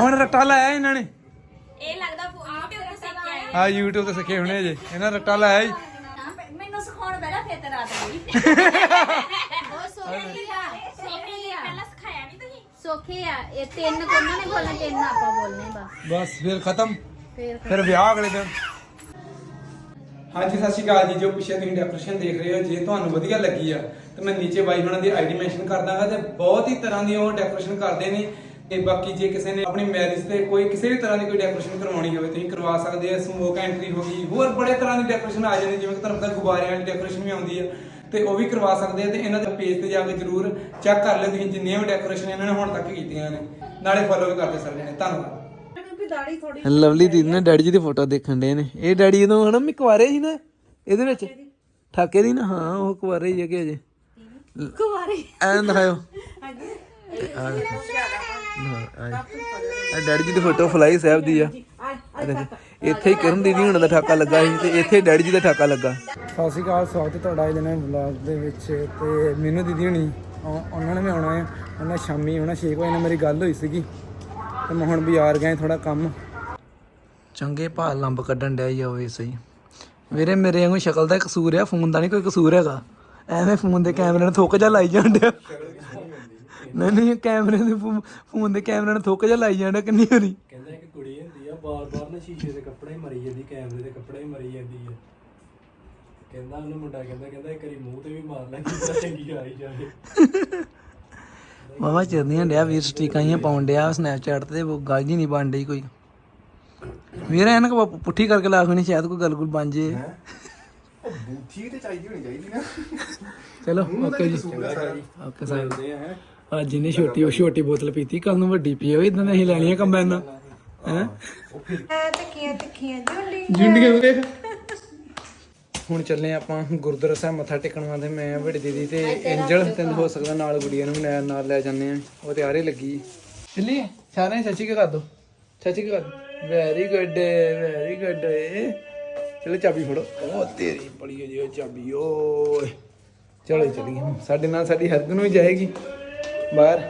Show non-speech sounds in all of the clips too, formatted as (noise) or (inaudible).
ਹੁਣ ਰੱਟਾ ਲਾਇਆ ਇਹਨਾਂ ਨੇ। ਇਹ ਲੱਗਦਾ YouTube ਤੇ ਸਿੱਖ ਕੇ ਆ YouTube ਤੇ ਸਿੱਖੇ ਹੋਣੇ ਜੇ ਇਹਨਾਂ ਰੱਟਾ ਲਾਇਆ ਜੀ। ਮੈਨੂੰ ਸਿਖਾਉਣ ਬੈਠਾ ਫੇਰ ਤੇ ਰਾਤ ਨੂੰ ਉਹ ਸੋਖੀ ਆ ਸੋਖੀ ਆ ਪਹਿਲਾਂ ਸਿਖਾਇਆ ਨਹੀਂ ਤੁਸੀਂ? ਸੋਖੀ ਆ ਇਹ ਤਿੰਨ ਕੋਨਾਂ ਨੇ ਬੋਲਣਾ ਤਿੰਨ ਆਪਾਂ ਬੋਲਨੇ ਬਸ। ਬਸ ਫਿਰ ਖਤਮ। ਫੇਰ ਫਿਰ ਵਿਆਹ ਅਗਲੇ ਦਿਨ। ਹਾਂਜੀ ਸਤਿ ਸ਼੍ਰੀ ਅਕਾਲ ਜੀ। ਜੋ ਪਿੱਛੇ ਤੁਸੀਂ ਡੈਕੋਰੇਸ਼ਨ ਦੇਖ ਰਹੇ ਹੋ ਜੇ ਤੁਹਾਨੂੰ ਵਧੀਆ ਲੱਗੀ ਆ ਤੇ ਮੈਂ ਨੀਚੇ ਬਾਈ ਉਹਨਾਂ ਦੀ ਆਈਡੀ ਮੈਂਸ਼ਨ ਕਰ ਦਾਂਗਾ ਤੇ ਬਹੁਤ ਹੀ ਤਰ੍ਹਾਂ ਦੀ ਉਹ ਡੈਕੋਰੇਸ਼ਨ ਕਰਦੇ ਨੇ। ਤੇ ਬਾਕੀ ਜੇ ਕਿਸੇ ਨੇ ਆਪਣੀ ਮੈਰਿਜ ਤੇ ਕੋਈ ਕਿਸੇ ਵੀ ਤਰ੍ਹਾਂ ਦੀ ਕੋਈ ਡੈਕੋਰੇਸ਼ਨ ਕਰਵਾਉਣੀ ਹੋਵੇ ਤੁਸੀਂ ਕਰਵਾ ਸਕਦੇ ਆ ਸਮੋਕ ਐਂਟਰੀ ਹੋ ਗਈ ਹੋਰ ਬੜੇ ਤਰ੍ਹਾਂ ਦੀ ਡੈਕੋਰੇਸ਼ਨ ਆ ਜਾਂਦੀ ਜਿਵੇਂ ਕਿ ਤੁਹਾਨੂੰ ਪਤਾ ਗੁਬਾਰਿਆਂ ਵਾਲੀ ਡੈਕੋਰੇਸ਼ਨ ਵੀ ਆਉਂਦੀ ਆ ਤੇ ਉਹ ਵੀ ਕਰਵਾ ਸਕਦੇ ਆ ਤੇ ਇਹਨਾਂ ਦੇ ਪੇਜ ਤੇ ਜਾ ਕੇ ਜਰੂਰ ਚੈੱਕ ਕਰ ਲਿਓ ਤੁਸੀਂ ਜਿੰਨੀਆਂ ਵੀ ਡੈਕੋਰੇਸ਼ਨ ਇਹਨਾਂ ਨੇ ਹੁਣ ਤੱਕ ਕੀਤੀਆਂ ਨੇ ਨਾਲੇ ਫੋਲੋ ਵੀ ਕਰਦੇ ਸਾਰੇ ਨੇ ਧੰਨਵਾਦ ਲਵਲੀ ਦੀਦੀ ਨੇ ਡੈਡੀ ਜੀ ਦੀ ਫੋਟੋ ਦੇਖਣ ਦੇ ਨੇ ਇਹ ਡੈਡੀ ਜਦੋਂ ਹਨਾ ਮੈਂ ਕੁਆਰੇ ਸੀ ਨਾ ਇਹਦੇ ਵਿੱਚ ਠਾਕੇ ਦੀ ਨਾ ਹਾਂ ਉਹ ਕੁਆਰੇ ਹੀ ਹੈਗੇ ਅਜੇ ਕੁਆਰੇ ਐਂ ਦਿਖਾਓ ਆ ਡੈਡੀ ਜੀ ਦੀ ਫੋਟੋ ਫਲਾਈ ਸਾਹਿਬ ਦੀ ਆ। ਇੱਥੇ ਹੀ ਕਰਨ ਦੀਦੀ ਹੁਣ ਦਾ ਠਾਕਾ ਲੱਗਾ ਸੀ ਤੇ ਇੱਥੇ ਡੈਡੀ ਜੀ ਦਾ ਠਾਕਾ ਲੱਗਾ। ਸਤਿ ਸ਼੍ਰੀ ਅਕਾਲ ਸਵਾਗਤ ਹੈ ਤੁਹਾਡਾ ਇਹਨਾਂ ਵਲੌਗ ਦੇ ਵਿੱਚ। ਤੇ ਮੈਨੂੰ ਦੀਦੀ ਹੁਣੀ ਉਹ- ਉਹਨਾਂ ਨੇ ਵੀ ਆਉਣਾ ਹੈ ਉਹਨਾਂ ਸ਼ਾਮੀ ਆਉਣਾ 6 ਵਜੇ ਨਾਲ ਮੇਰੀ ਗੱਲ ਹੋਈ ਸੀਗੀ। ਤੇ ਮੈਂ ਹੁਣ ਬਾਜ਼ਾਰ ਗਏ ਥੋੜਾ ਕੰਮ। ਚੰਗੇ ਭਾ ਲੰਬ ਕੱਢਣ ਡਿਆ ਹੀ ਹੋਵੇ ਸਹੀ ਵੀਰੇ। ਮੇਰੇ ਵਾਂਗੂ ਸ਼ਕਲ ਦਾ ਕਸੂਰ ਆ ਫੋਨ ਦਾ ਨਹੀਂ ਕੋਈ ਕਸੂਰ ਹੈਗਾ। ਐਵੇਂ ਫੋਨ ਦੇ ਕੈਮਰੇ ਨੂੰ ਥੁੱਕ ਜਾ ਲਾਈ ਜਾਂਦੇ ਨਹੀਂ ਨਹੀਂ ਕੈਮਰੇ ਦੇ ਫੋਨ ਦੇ ਕੈਮਰੇ ਨੂੰ ਥੁੱਕ ਜਾ ਲਾਈ ਜਾਂਦਾ ਕਿੰਨੀ ਵਾਰੀ। ਕਹਿੰਦਾ ਇੱਕ ਕੁੜੀ ਹੁੰਦੀ ਆ ਬਾਰ-ਬਾਰ ਨਾ ਸ਼ੀਸ਼ੇ ਦੇ ਕੱਪੜੇ ਹੀ ਮਰੀ ਜਾਂਦੀ ਕੈਮਰੇ ਦੇ ਕੱਪੜੇ ਹੀ ਮਰੀ ਜਾਂਦੀ ਆ। ਕਹਿੰਦਾ ਉਹਨੂੰ ਮੁੰਡਾ ਕਹਿੰਦਾ ਕਹਿੰਦਾ ਇੱਕ ਵਾਰੀ ਮੂੰਹ ਤੇ ਵੀ ਮਾਰ ਲੈ ਕਿ ਚੰਗੀ ਆਈ ਜਾਵੇ। ਮਾਮਾ ਚਿਰਨੀਆਂ ਡਿਆ ਵੀਰ ਸਟੀਕਾਂ ਹੀ ਪਾਉਣ ਡਿਆ ਸਨੈਪਚੈਟ ਤੇ ਉਹ ਗੱਲ ਜੀ ਨਹੀਂ ਬਣ ਡਈ ਕੋਈ। ਵੀਰ ਐਨਕ ਪੁੱਠੀ ਕਰਕੇ ਲਾ ਸ਼ਾਇਦ ਕੋਈ ਗੱਲ ਗੁਲ ਬਣ ਜੇ। ਉਹ ਬੂਥੀ ਤੇ ਚਾਹੀਦੀ ਹੋਣੀ ਚਾਹੀਦੀ ਨਾ। ਚਲੋ ਓਕੇ ਜੀ। ਓਕੇ ਸਾਹਿਬ ਅੱਜ ਇਹਨੇ ਛੋਟੀ ਉਹ ਛੋਟੀ ਬੋਤਲ ਪੀਤੀ ਕੱਲ ਨੂੰ ਵੱਡੀ ਪੀਓ ਇਦਾਂ ਨਹੀਂ ਲੈਣੀਆਂ ਕੰਬਾਈਨ ਹੈ? ਜੁੰਡੀਆਂ ਵੇਖ ਹੁਣ ਚੱਲੇ ਆਪਾਂ ਗੁਰਦੁਆਰਾ ਸਾਹਿਬ ਮੱਥਾ ਟੇਕਣ ਵਾਂਦੇ ਮੈਂ ਵੱਡੀ ਦੀਦੀ ਤੇ ਐਂਜਲ ਤੇ ਹੋ ਸਕਦਾ ਨਾਲ ਗੁੜੀਆਂ ਨੂੰ ਵੀ ਨਾਲ- ਨਾਲ ਲੈ ਜਾਂਦੇ ਆ। ਉਹ ਤੇ ਆਰੇ ਲੱਗੀ। ਚੱਲੀਏ ਸਾਰੇ ਚਾਚੀ ਕੇ ਕਰ ਦੋ? ਚਾਚੀ ਕੇ ਕਰ ਦੋ? ਵੈਰੀ ਗੁੱਡ ਵੈਰੀ ਗੁੱਡ ਚਲੋ ਚਾਬੀ ਫੜੋ। ਉਹ ਤੇਰੀ ਬੜੀ ਜੀ ਚਾਬੀ ਓਏ। ਚਲੋ ਚੱਲੀਏ। ਸਾਡੇ ਨਾਲ ਸਾਡੀ ਹਰਗਨ ਵੀ ਜਾਏਗੀ। ਬਾਹਰ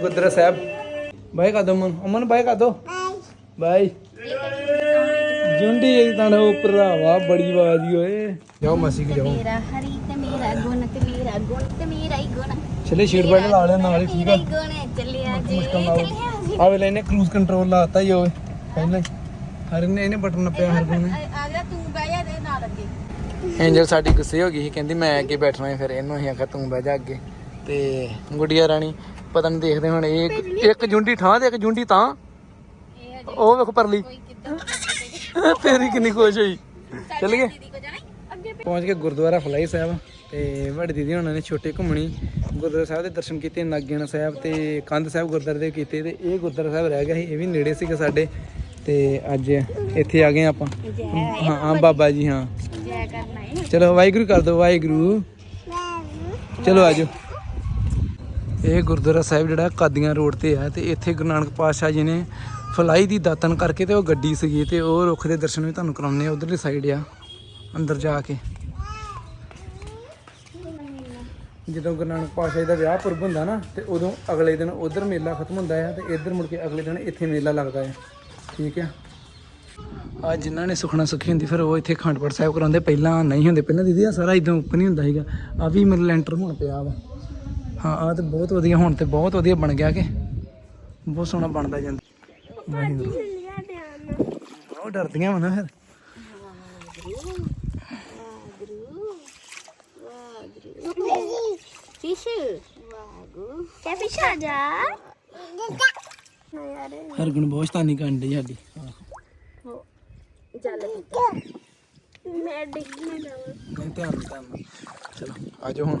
ਗੁਰਦੁਆਰਾ ਸਾਹਿਬ। ਬਾਏ ਕਰ ਦੋ ਅਮਨ। ਅਮਨ ਬਾਏ ਕਰ ਦੋ। ਬਾਏ ਜੁੰਡੀ ਇੱਕ ਤਾਂ ਉਹ ਭਰਾਵਾ ਬੜੀ ਈ ਓਏ। ਜਾਓ ਮਾਸੀ ਕੇ ਜਾਓ। ਮੇਰਾ ਹਰੀ ਤੇ ਮੇਰਾ ਗੁਣ ਤੇ ਮੇਰਾ ਗੁਣ ਤੇ ਮੇਰਾ ਹੀ ਗੁਣ। ਚਲੇ ਸ਼ੀਟ ਬੈਲਟ ਲਾ ਨਾਲ ਹੀ ਠੀਕ ਆ। ਚੱਲਿਆ ਜੀ ਚੱਲਿਆ ਕਰੂਜ਼ ਕੰਟਰੋਲ ਲਾਤਾ ਹੀ ਓਏ ਪਹਿਲਾਂ ਹੀ। ਹਰ ਨੇ ਇਹਨੇ ਬਟਨ ਨੱਪਿਆ ਹਰ ਨੇ ਆ ਜਾ ਤੂੰ ਬਹਿ ਜਾ ਦੇ ਨਾਲ ਅੱਗੇ। ਐਂਜਲ ਸਾਡੀ ਗੁੱਸੇ ਹੋ ਗਈ ਸੀ ਕਹਿੰਦੀ ਮੈਂ ਅੱਗੇ ਬੈਠਣਾ ਹੈ ਫਿਰ ਇਹਨੂੰ ਅਸੀਂ ਆਖਿਆ ਤੂੰ ਬਹਿ ਜਾ ਅੱਗੇ। ਤੇ ਗੁੱਡੀਆ ਰਾਣੀ ਪਤਾ ਨਹੀਂ ਦੇਖਦੇ ਹੁਣ ਇਹ ਇੱਕ ਜੁੰਡੀ ਠਾਂ ਤੇ ਇੱਕ ਜੁੰਡੀ ਤਾਂ। ਉਹ ਵੇਖ ਪਰਲੀ। ਤੇਰੀ ਕਿੰਨੀ ਖੁਸ਼ ਹੋਈ। ਚੱਲ ਗਏ। ਪਹੁੰਚ ਕੇ ਗੁਰਦੁਆਰਾ ਫਲਾਈ ਸਾਹਿਬ ਤੇ ਵੱਡੀ ਦੀਦੀ ਉਹਨਾਂ ਨੇ ਛੋਟੇ ਘੁੰਮਣੀ। ਗੁਰਦੁਆਰਾ ਸਾਹਿਬ ਦੇ ਦਰਸ਼ਨ ਕੀਤੇ ਨਾਗਿਆਣਾ ਸਾਹਿਬ ਤੇ ਕੰਧ ਸਾਹਿਬ ਗੁਰਦੁਆਰੇ ਦੇ ਕੀਤੇ ਤੇ ਇਹ ਗੁਰਦੁਆਰਾ ਸਾਹਿਬ ਰਹਿ ਗਿਆ ਸੀ ਇਹ ਵੀ ਨੇੜੇ ਸੀਗਾ ਸਾਡੇ। ਤੇ ਅੱਜ ਇੱਥੇ ਆ ਗਏ ਆਪਾਂ। ਹਾਂ ਹਾਂ ਬਾਬਾ ਜੀ ਹਾਂ। ਜੈ ਕਰਨਾ ਹੈ। ਚਲੋ ਵਾਹਿਗੁਰੂ ਕਰ ਦੋ ਵਾਹਿਗੁਰੂ। ਚਲੋ ਆਜੋ। ਇਹ ਗੁਰਦੁਆਰਾ ਸਾਹਿਬ ਜਿਹੜਾ ਕਾਦੀਆਂ ਰੋਡ ਤੇ ਆ ਤੇ ਇੱਥੇ ਗੁਰੂ ਨਾਨਕ ਪਾਤਸ਼ਾਹ ਜੀ ਨੇ ਫਲਾਈ ਦੀ ਦਾਤਨ ਕਰਕੇ ਤੇ ਉਹ ਗੱਡੀ ਸੀਗੀ ਤੇ ਉਹ ਰੁੱਖ ਦੇ ਦਰਸ਼ਨ ਵੀ ਤੁਹਾਨੂੰ ਕਰਾਉਣੇ ਆ, ਉਧਰਲੀ ਸਾਈਡ ਆ, ਅੰਦਰ ਜਾ ਕੇ। ਜਦੋਂ ਗੁਰੂ ਨਾਨਕ ਪਾਤਸ਼ਾਹ ਜੀ ਦਾ ਵਿਆਹ ਪੁਰਬ ਹੁੰਦਾ ਨਾ, ਤੇ ਉਦੋਂ ਅਗਲੇ ਦਿਨ ਉਧਰ ਮੇਲਾ ਖਤਮ ਹੁੰਦਾ ਹੈ ਤੇ ਇੱਧਰ ਮੁੜ ਕੇ ਅਗਲੇ ਦਿਨ ਇੱਥੇ ਮੇਲਾ ਲੱਗਦਾ ਹੈ ਠੀਕ ਹੈ ਆ ਜਿਨ੍ਹਾਂ ਨੇ ਸੁਖਣਾ ਸੁਖੀ ਹੁੰਦੀ, ਫਿਰ ਉਹ ਇੱਥੇ ਖੰਡਪੜ ਸਾਹਿਬ ਕਰਾਉਂਦੇ। ਪਹਿਲਾਂ ਨਹੀਂ ਹੁੰਦੇ, ਪਹਿਲਾਂ ਦੀਦੀ ਆ ਸਾਰਾ ਇਦਾਂ ਉੱਪਰ ਨਹੀਂ ਹੁੰਦਾ ਸੀਗਾ। ਆ ਵੀ ਮੇਰੇ ਲੈਂਟਰ ਹੁਣ ਪਿਆ ਵਾ। ਹਾਂ ਆ ਤੇ ਬਹੁਤ ਵਧੀਆ ਹੁਣ ਤੇ ਬਹੁਤ ਵਧੀਆ ਬਣ ਗਿਆ ਕਿ। ਬਹੁਤ ਸੋਹਣਾ ਬਣਦਾ ਜਾਂਦਾ। ਵਾਹਿਗੁਰੂ। ਉਹ ਡਰਦੀਆਂ ਵਾ ਨਾ ਫਿਰ। ਫਿਸ਼ ਵਾਗੂ ਕਿਆ ਫਿਸ਼ ਆ ਜਾ ਹਰਗੁਣ ਬਹੁਤ ਸ਼ਤਾਨੀ ਕਰਨ ਡਈ ਸਾਡੀ। ਚੱਲ ਮੈਂ ਡਿੱਗ ਨਾ। ਜਾਵਾਂ ਨਹੀਂ ਧਿਆਨ ਨਾਲ। ਚਲੋ ਆ ਜਾਓ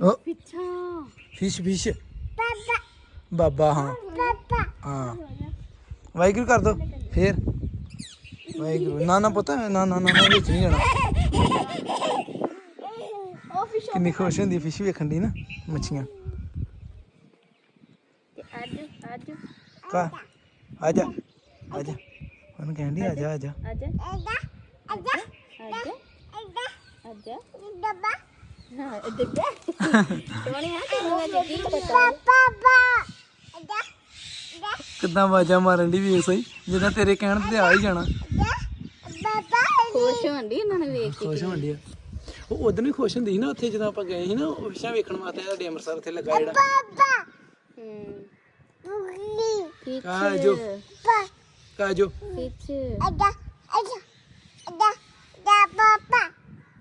ਹੁਣ ਉਹ ਪਿੱਛਾ ਫਿਸ਼ ਫਿਸ਼ ਬਾਬਾ ਹਾਂ ਹਾਂ ਵਾਹਿਗੁਰੂ ਕਰ ਦੋ ਫੇਰ ਵਾਹਿਗੁਰੂ ਨਾ ਨਾ ਪਤਾ ਨਾ ਨਾ ਨਾ ਨਾ, ਵਿੱਚ ਨਹੀਂ ਜਾਣਾ ਉਹ ਫਿਸ਼ ਕਿੰਨੀ ਖੁਸ਼ ਹੁੰਦੀ ਫਿਸ਼ ਵੇਖਣ ਦੀ ਨਾ ਮੱਛੀਆਂ ਅੱਜ ਅੱਜ ਕਾ ਆ ਜਾ ਆ ਜਾ ਉਹਨੂੰ ਕਹਿੰਦੀ ਆ ਜਾ ਆ ਜਾ ਅੱਜ ਅੱਜ ਅੱਜ ਅੱਜ ਹਾਂ ਤੈਨੂੰ ਮੈਂ ਪਤਾ ਕਿੱਦਾਂ ਆਵਾਜ਼ਾਂ ਮਾਰਨ ਦੀ ਵੇਖ ਸਹੀ? ਜਿੱਦਾਂ ਤੇਰੇ ਕਹਿਣ ਤੇ ਆ ਹੀ ਜਾਣਾ। ਖੁਸ਼ ਹੋਣ ਦੀ ਇਹਨਾਂ ਨੇ ਵੇਖ ਕੇ ਖੁਸ਼ ਹੁੰਦੀ ਆ। ਉਹ ਉਦੋਂ ਵੀ ਖੁਸ਼ ਹੁੰਦੀ ਸੀ ਨਾ ਉੱਥੇ ਜਦੋਂ ਆਪਾਂ ਗਏ ਸੀ ਨਾ ਉਹ ਵਿਸ਼ਾ ਵੇਖਣ ਵਾਸਤੇ ਸਾਡੇ ਅੰਮ੍ਰਿਤਸਰ ਉੱਥੇ ਲੱਗਾ ਜਿਹੜਾ। ਹੂੰ। ਕਾਜੋ। ਕਾਜੋ। ਪਿੱਛ।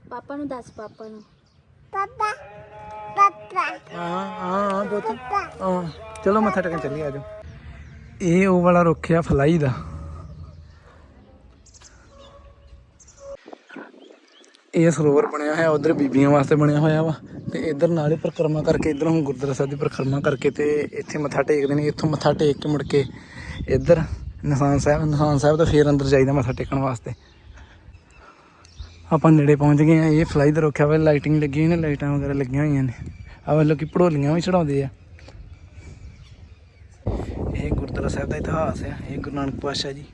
ਪਾਪਾ ਨੂੰ ਦੱਸ ਪਾਪਾ ਨੂੰ। ਹਾਂ ਹਾਂ ਹਾਂ ਬਹੁਤ ਹਾਂ ਚਲੋ ਮੱਥਾ ਟੇਕਣ ਚੱਲੀ ਆਜੋ। ਇਹ ਉਹ ਵਾਲਾ ਰੁੱਖ ਆ ਫਲਾਈ ਦਾ। ਇਹ ਸਰੋਵਰ ਬਣਿਆ ਹੋਇਆ ਉਧਰ ਬੀਬੀਆਂ ਵਾਸਤੇ ਬਣਿਆ ਹੋਇਆ ਵਾ। ਤੇ ਇਧਰ ਨਾਲੇ ਪਰਿਕਰਮਾ ਕਰਕੇ ਇਧਰ ਹੁਣ ਗੁਰਦੁਆਰਾ ਸਾਹਿਬ ਦੀ ਪਰਿਕਰਮਾ ਕਰਕੇ ਤੇ ਇੱਥੇ ਮੱਥਾ ਟੇਕਦੇ ਨੇ ਇੱਥੋਂ ਮੱਥਾ ਟੇਕ ਕੇ ਮੁੜ ਕੇ ਇਧਰ ਨਿਸ਼ਾਨ ਸਾਹਿਬ ਨਿਸ਼ਾਨ ਸਾਹਿਬ ਤੋਂ ਫੇਰ ਅੰਦਰ ਜਾਈਦਾ ਮੱਥਾ ਟੇਕਣ ਵਾਸਤੇ। ਆਪਾਂ ਨੇੜੇ ਪਹੁੰਚ ਗਏ ਆ ਇਹ ਫਲਾਈ ਦਾ ਰੁੱਖਿਆ ਵਾ ਲਾਈਟਿੰਗ ਲੱਗੀ ਹੋਈ ਨੇ, ਲਾਈਟਾਂ ਵਗੈਰਾ ਲੱਗੀਆਂ ਹੋਈਆਂ ਨੇ। ਆਹ ਵੇ ਲੋਕੀ ਪੜੋਲੀਆਂ ਵੀ ਚੜਾਉਂਦੇ ਆ। ਇਹ ਗੁਰਦੁਆਰਾ ਸਾਹਿਬ ਦਾ ਇਤਿਹਾਸ ਹੈ ਇਹ ਗੁਰੂ ਨਾਨਕ ਪਾਤਸ਼ਾਹ ਜੀ।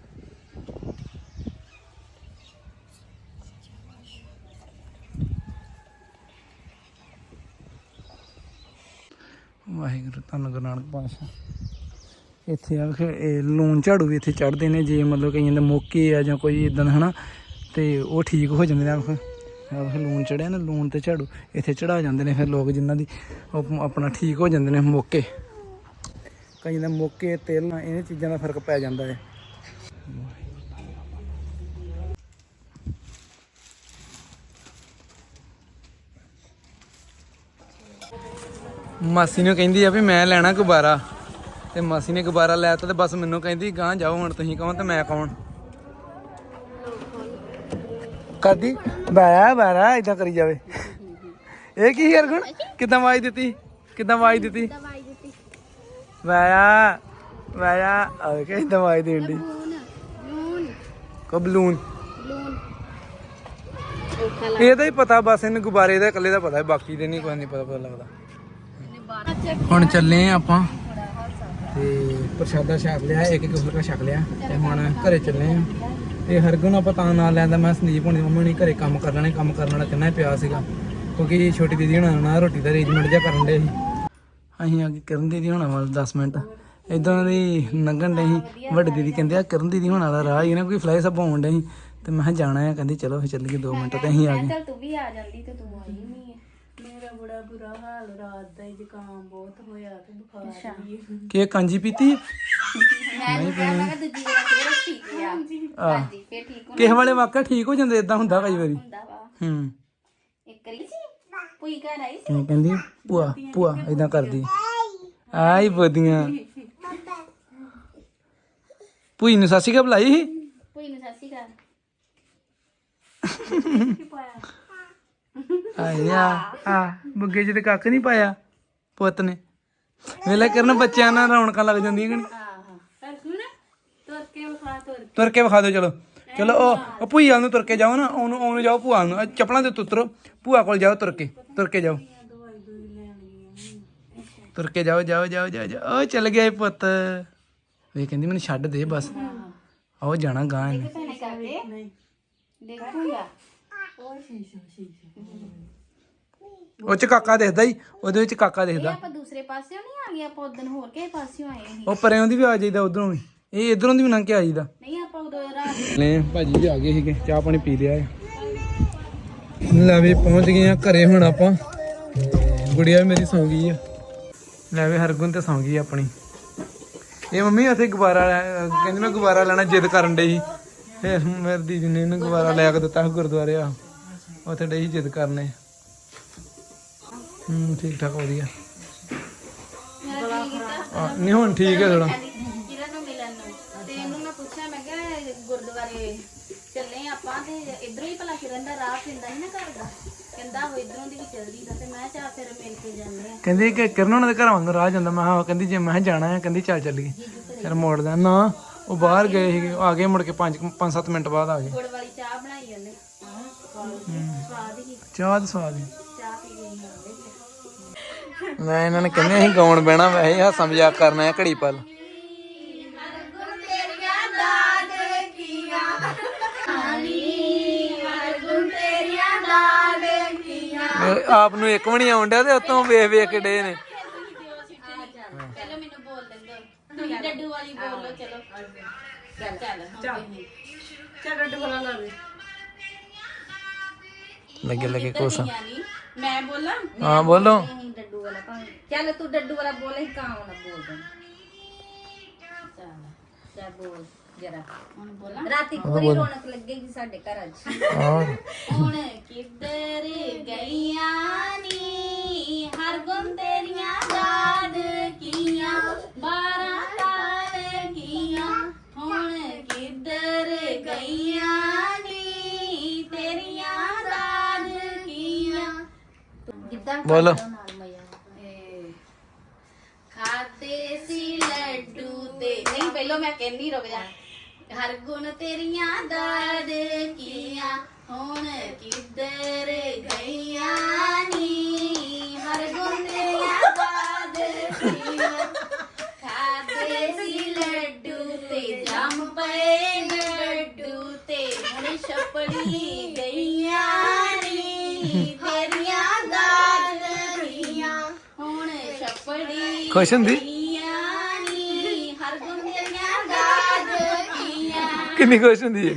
ਵਾਹਿਗੁਰੂ, ਧੰਨ ਗੁਰੂ ਨਾਨਕ ਪਾਤਸ਼ਾਹ। ਇੱਥੇ ਆ ਫਿਰ ਇਹ ਲੂਣ ਝਾੜੂ ਵੀ ਇੱਥੇ ਚੜਦੇ ਨੇ, ਜੇ ਮਤਲਬ ਕਈਆਂ ਦੇ ਮੌਕੇ ਆ ਜਾਂ ਕੋਈ ਇਦਾਂ ਹਨਾ ਤੇ ਉਹ ਠੀਕ ਹੋ ਜਾਂਦੇ ਨੇ। ਆ ਫਿਰ ਲੂਣ ਚੜਿਆ ਨਾ, ਲੂਣ ਤੇ ਝਾੜੂ, ਇੱਥੇ ਚੜਾ ਜਾਂਦੇ ਨੇ ਫਿਰ ਲੋਕ ਜਿਨ੍ਹਾਂ ਦੀ ਉਹ ਆਪਣਾ ਠੀਕ ਹੋ ਜਾਂਦੇ ਨੇ ਮੌਕੇ। ਕਈ ਦੇ ਮੌਕੇ ਤੇਲ ਨਾਲ ਇਹ ਚੀਜ਼ਾਂ ਦਾ ਫ਼ਰਕ ਪੈ ਜਾਂਦਾ ਹੈ। ਮਾਸੀ ਨੂੰ ਕਹਿੰਦੀ ਆ ਵੀ ਮੈਂ ਲੈਣਾ ਗੁਬਾਰਾ। ਤੇ ਮਾਸੀ ਨੇ ਗੁਬਾਰਾ ਲੈ ਤਾ ਤੇ ਬਸ ਮੈਨੂੰ ਕਹਿੰਦੀ ਗਾਂ ਜਾਓ ਹੁਣ ਤੁਸੀਂ ਕਹੋ ਤੇ ਮੈਂ ਕੌਣ? ਕਰਦੀ? ਬਾਰਾ ਬਾਰਾ ਇਦਾਂ ਕਰੀ ਜਾਵੇ। ਇਹ ਕੀ ਯਾਰ ਗੁਣ? ਕਿਦਾਂ ਆਵਾਜ਼ ਦਿੱਤੀ? ਕਿਦਾਂ ਆਵਾਜ਼ ਦਿੱਤੀ? ਦਵਾਈ ਦਿੱਤੀ ਵਾਇਆ ਵਾਇਆ ਆ ਕੇ ਦਵਾਈ ਦੇਣ ਦੀ ਲੂਣ ਲੂਣ ਕਬਲੂਨ ਲੂਣ ਔਖਾ ਲੱਗ ਇਹਦਾ ਹੀ ਪਤਾ, ਬਸ ਇਹਨੂੰ ਗੁਬਾਰੇ ਦਾ, ਇਕੱਲੇ ਦਾ ਪਤਾ ਹੈ, ਬਾਕੀ ਦੇ ਨਹੀਂ, ਕੋਈ ਨਹੀਂ ਪਤਾ ਪਤਾ ਲੱਗਦਾ। ਹੁਣ ਚੱਲੇ ਆ ਆਪਾਂ। ਤੇ ਪ੍ਰਸ਼ਾਦਾ ਛਕ ਲਿਆ ਇੱਕ ਇੱਕ ਫੁਲਕਾ ਛਕ ਲਿਆ। ਤੇ ਹੁਣ ਘਰੇ ਚੱਲੇ ਆ ਤੇ ਹਰਗੁਣ ਆਪਾਂ ਤਾਂ ਨਾਲ ਲੈਂਦਾ ਮੈਂ ਸੰਦੀਪ ਹੋਣੀ ਮੰਮੀ ਨੇ ਘਰੇ ਕੰਮ ਕਰ ਲੈਣੇ, ਕੰਮ ਕਰਨ ਵਾਲਾ ਕਿੰਨਾ ਪਿਆ ਸੀਗਾ। ਕਿਉਂਕਿ ਛੋਟੀ ਦੀਦੀ ਹੋਣਾ ਨਾਲ ਰੋਟੀ ਦਾ ਅਰੇਂਜਮੈਂਟ ਜਿਹਾ ਕਰਨ ਦੇ ਸੀ। ਅਸੀਂ ਆ ਕੇ ਕਰਨ ਦੀਦੀ ਹੋਣਾ ਵਾਲ 10 ਮਿੰਟ। ਇਦਾਂ ਦੀ ਲੰਘਣ ਦੇ ਸੀ। ਵੱਡੀ ਦੀਦੀ ਕਹਿੰਦੇ ਆ, ਕਰਨ ਦੀਦੀ ਹੋਣਾ ਵਾਲਾ ਰਾਹ ਹੀ ਨਾ, ਕੋਈ ਫਲਾਈ ਸਭ ਹੋਣ ਦੇ ਸੀ। ਤੇ ਮੈਂ ਕਿਹਾ, ਜਾਣਾ ਆ। ਕਹਿੰਦੀ, ਚਲੋ ਫਿਰ ਚੱਲੀਏ 2 ਮਿੰਟ ਤੇ ਅਸੀਂ ਆ ਗਏ। ਚੱਲ, ਤੂੰ ਵੀ ਆ ਜਾਂਦੀ ਤੇ ਤੂੰ ਆਈ ਮੇਰਾ ਬੜਾ ਬੁਰਾ ਹਾਲ ਰਾਤ ਦਾ ਹੀ ਜ਼ੁਕਾਮ ਬਹੁਤ ਹੋਇਆ ਤੇ ਬੁਖਾਰ ਵੀ ਕੀ ਇਹ ਕਾਂਜੀ ਪੀਤੀ? ਮੈਂ ਨਹੀਂ ਕਿਹਾ ਮੈਂ ਕਿਹਾ ਦੂਜੀ ਵਾਰ ਫੇਰ ਠੀਕ ਆ। ਹਾਂਜੀ। ਫੇਰ ਠੀਕ ਕਿਸੇ ਵਾਲੇ ਵਾਕਿਆ ਠੀਕ ਹੋ ਜਾਂਦੇ ਇਦਾਂ ਹੁੰਦਾ ਕਈ ਵਾਰੀ। ਹੁੰਦਾ ਵਾ। ਹੂੰ। ਇੱਕ ਕਰੀ ਸੀ? ਕੋਈ ਘਰ ਆਈ ਸੀ? ਮੈਂ ਕਹਿੰਦੀ ਭੂਆ ਭੂਆ ਇਦਾਂ ਕਰਦੀ। ਆਈ ਬੋਦੀਆਂ ਭੂਈ ਨੂੰ ਸਾਸੀ ਕਾ ਬੁਲਾਈ ਸੀ? ਕੋਈ ਨੂੰ ਸਾਸੀ ਘਰ ਆਏ ਆ। ਆ ਬੁੱਗੇ ਚ ਤੇ ਕੱਖ ਨਹੀਂ ਪਾਇਆ ਪੁੱਤ ਨੇ। ਵੇਲੇ ਕਰਨ ਬੱਚਿਆਂ ਨਾਲ ਰੌਣਕਾਂ ਲੱਗ ਜਾਂਦੀਆਂ ਕਿ ਨਹੀਂ ਆਹਾ ਪਰ ਸੁਣ ਤੁਰ ਕੇ ਵਿਖਾ ਤੁਰ ਤੁਰ ਕੇ ਵਿਖਾ ਦਿਓ ਚਲੋ। ਚਲੋ ਉਹ ਭੂਆ ਨੂੰ ਤੁਰ ਕੇ ਜਾਓ ਨਾ ਉਹਨੂੰ ਉਹਨੂੰ ਜਾਓ ਭੂਆ ਨੂੰ। ਚੱਪਲਾਂ ਦੇ ਉੱਤੇ ਉਤਰੋ। ਭੂਆ ਕੋਲ ਜਾਓ ਤੁਰ ਕੇ ਤੁਰ ਕੇ ਜਾਓ। ਤੁਰ ਕੇ ਜਾਓ ਜਾਓ ਜਾਓ ਜਾਓ ਜਾਓ। ਉਹ ਚੱਲ ਗਿਆ ਇਹ ਪੁੱਤ। ਵੇ ਕਹਿੰਦੀ ਮੈਨੂੰ ਛੱਡ ਦੇ ਬਸ। ਆਓ ਜਾਣਾ ਗਾਂ ਇਹਨੇ। ਭੈਣੇ ਉਹ ਚ ਕਾਕਾ ਦਿਖਦਾ ਹੀ ਉਹਦੇ ਵਿੱਚ ਕਾਕਾ ਇਹ ਦਿਖਦਾ। ਆਪਾਂ ਦੂਸਰੇ ਪਾਸਿਓਂ ਨਹੀਂ ਆ ਗਏ ਆਪਾਂ ਉਦੋਂ ਹੋਰ ਕਿਸੇ ਪਾਸਿਓਂ ਆਏ ਸੀ। ਉਹ ਪਰਿਆਂ ਦੀ ਵੀ ਆ ਜਾਈਦਾ ਉਧਰੋਂ ਵੀ। ਇਹ ਇਧਰੋਂ ਦੀ ਵੀ ਲੰਘ ਕੇ ਆ ਜਾਈਦਾ। ਨਹੀਂ ਆਪਾਂ ਉਦੋਂ ਰਾਤ ਲੈ ਭਾਜੀ ਵੀ ਆ ਗਏ ਸੀਗੇ ਚਾਹ ਪਾਣੀ ਪੀ ਲਿਆ ਹੈ ਲੈ ਵੀ ਪਹੁੰਚ ਗਏ ਆ ਘਰੇ ਹੁਣ ਆਪਾਂ। ਗੁੜੀਆ ਵੀ ਮੇਰੀ ਸੌਂ ਗਈ ਆ। ਲੈ ਵੀ ਹਰਗੁਣ ਤੇ ਸੌਂ ਗਈ ਆ ਆਪਣੀ। ਇਹ ਮੰਮੀ ਉੱਥੇ ਗੁਬਾਰਾ ਲੈ- ਕਹਿੰਦੀ ਮੈਂ ਗੁਬਾਰਾ ਲੈਣਾ ਜਿੱਦ ਕਰਨ ਡਈ ਸੀ। ਫਿਰ ਮੇਰੀ ਦੀਦੀ ਨੇ ਇਹਨੂੰ ਗੁਬਾਰਾ ਲੈ ਕੇ ਦਿੱਤਾ ਸੀ ਗੁਰਦੁਆਰੇ ਆ। ਉੱਥੇ ਸੀ ਜਿੱਦ ਕਰਨੇ। ਹੂੰ ਠੀਕ ਠਾਕ ਵਧੀਆ ਆ, ਨਹੀਂ ਹੁਣ ਠੀਕ ਹੈ ਥੋੜਾ ਕਿਰਨ ਨੂੰ ਮਿਲਣ ਨੂੰ। ਤੇ ਇਹਨੂੰ ਮੈਂ ਪੁੱਛਿਆ ਮੈਂ ਕਿਹਾ ਗੁਰਦੁਆਰੇ ਚੱਲੇ ਆਪਾਂ ਤੇ ਇਧਰੋਂ ਹੀ ਭਲਾ ਕਿਰਨ ਦਾ ਰਾਹ ਪੈਂਦਾ ਸੀ ਨਾ ਘਰ ਦਾ। ਕਹਿੰਦਾ ਉਹ ਇਧਰੋਂ ਦੀ ਵੀ ਚੱਲਦੀ ਦਾ ਤੇ ਮੈਂ ਚਾ ਫਿਰ ਮਿਲ ਕੇ ਜਾਂਦੇ ਆ। ਕਹਿੰਦੀ ਕਿ ਕਿਰਨ ਉਹਨਾਂ ਦੇ ਘਰ ਵਾਂਗ ਰਾਹ ਜਾਂਦਾ ਮੈਂ ਹਾਂ ਕਹਿੰਦੀ ਜੇ ਮੈਂ ਜਾਣਾ ਹੈ ਕਹਿੰਦੀ ਚੱਲ ਚੱਲੀਏ। ਫਿਰ ਮੋੜਦਾ ਨਾ ਉਹ ਬਾਹਰ ਗਏ ਸੀਗੇ ਉਹ ਆ ਗਏ ਮੁੜ ਕੇ 5 5-7 ਮਿੰਟ ਬਾਅਦ ਆ ਗਏ। ਗੁੜ ਵਾਲੀ ਚਾਹ ਦਾ ਸਵਾਦ ਹੀ ਮੈਂ ਇਹਨਾਂ ਨੇ ਕਹਿੰਦੇ ਅਸੀਂ ਗਾਉਣ ਬਹਿਣਾ ਵੈਸੇ ਹਾਸਾ ਮਜ਼ਾਕ ਕਰਨਾ ਹੈ ਘੜੀ ਪਲ। ਆਪ ਨੂੰ ਇੱਕ ਵੀ ਨਹੀਂ ਆਉਂਦਾ ਤੇ ਉਤੋਂ ਵੇਖ ਵੇਖ ਕੇ ਡੇ ਨੇ। ਚਲੋ ਮੈਨੂੰ ਬੋਲ ਦਿੰਦੋ। ਤੁਸੀਂ ਡੱਡੂ ਵਾਲੀ ਬੋਲੋ ਚਲੋ ਚੱਲ। ਚੱਲ ਚੱਲ ਡੱਡੂ ਵਾਲਾ ਲਾ ਦੇ। ਲੱਗੇ ਲੱਗੇ ਕੋਸਾ ਯਾਨੀ ਮੈਂ ਬੋਲਾਂ? ਹਾਂ ਬੋਲੋ। ਡੱਡੂ ਵਾਲਾ ਭਾਵੇਂ। ਚੱਲ ਤੂੰ ਡੱਡੂ ਵਾਲਾ ਬੋਲੇ ਕਾਂ ਵਾਲਾ ਬੋਲ ਦੇ ਚੱਲ ਚੱਲ ਬੋਲ ਜਰਾ। ਹੁਣ ਬੋਲਾਂ। ਰਾਤੀ ਪੂਰੀ ਰੌਣਕ ਲੱਗੇਗੀ ਸਾਡੇ ਘਰ ਅੱਜ ਹੁਣ ਕਿੱਧਰ ਗਈਆਂ ਨੀ? ਹਰ ਤੇਰੀਆਂ ਯਾਦ ਕੀਆਂ। ਬਾਰਾਂ ਤਾਰ ਜਿੱਦਾਂ ਬੋਲੋ। ਖਾਤੇ ਸੀ ਲੱਡੂ ਤੇ ਨਹੀਂ ਪਹਿਲਾਂ ਮੈਂ ਕਹਿੰਦੀ ਰੁਕ ਜਾ ਹਰ ਗੁਣ ਤੇਰੀਆਂ ਦਾਦ ਕੀਆਂ ਹੁਣ ਕਿੱਧਰ ਗਈਆਂ ਨੀ ਹਰ ਗੁਣ ਤੇਰੀਆਂ ਦਾਦ ਕੀਆਂ ਖਾਤੇ ਸੀ ਲੱਡੂ ਤੇ ਜੰਮ ਪਏ ਲੱਡੂ ਤੇ ਹੁਣ ਛਪੜੀ ਗਈਆਂ ਨੀ ਤੇਰੀਆਂ ਦਾਦ ਕੀਆਂ ਛਪੜੀ ਖੁਸ਼ ਹੁੰਦੀ? ਕਿੰਨੀ ਖੁਸ਼ ਹੁੰਦੀ ਹੈ?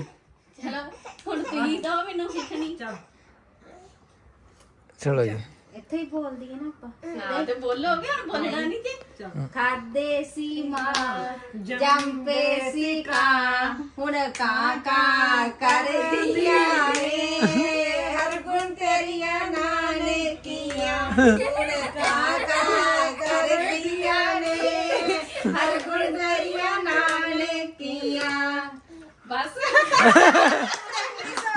ਚਲੋ ਹੁਣ ਤੁਸੀਂ ਦੋ ਮੈਨੂੰ ਸਿੱਖਣੀ ਚਲੋ। ਜੀ। ਇੱਥੇ ਹੀ ਬੋਲਦੀ ਹੈ ਨਾ ਆਪਾਂ। ਹਾਂ ਤੇ ਬੋਲੋਗੇ ਹੁਣ ਬੋਲਣਾ ਨਹੀਂ ਤੇ ਖਾਦੇ ਸੀ ਮਾਂ ਜੰਪੇ ਸੀ ਕਾਂ ਹੁਣ ਕਾਂ ਕਾਂ ਕਰਦੀਆਂ ਨੇ ਹਰ ਗੁਣ ਤੇਰੀਆਂ ਨਾਨਕੀਆਂ। (laughs) ਹੁਣ ਹਰ ਗੁਣ ਤੇਰੀਆਂ ਨਾਨਕੀਆਂ ਬਸ।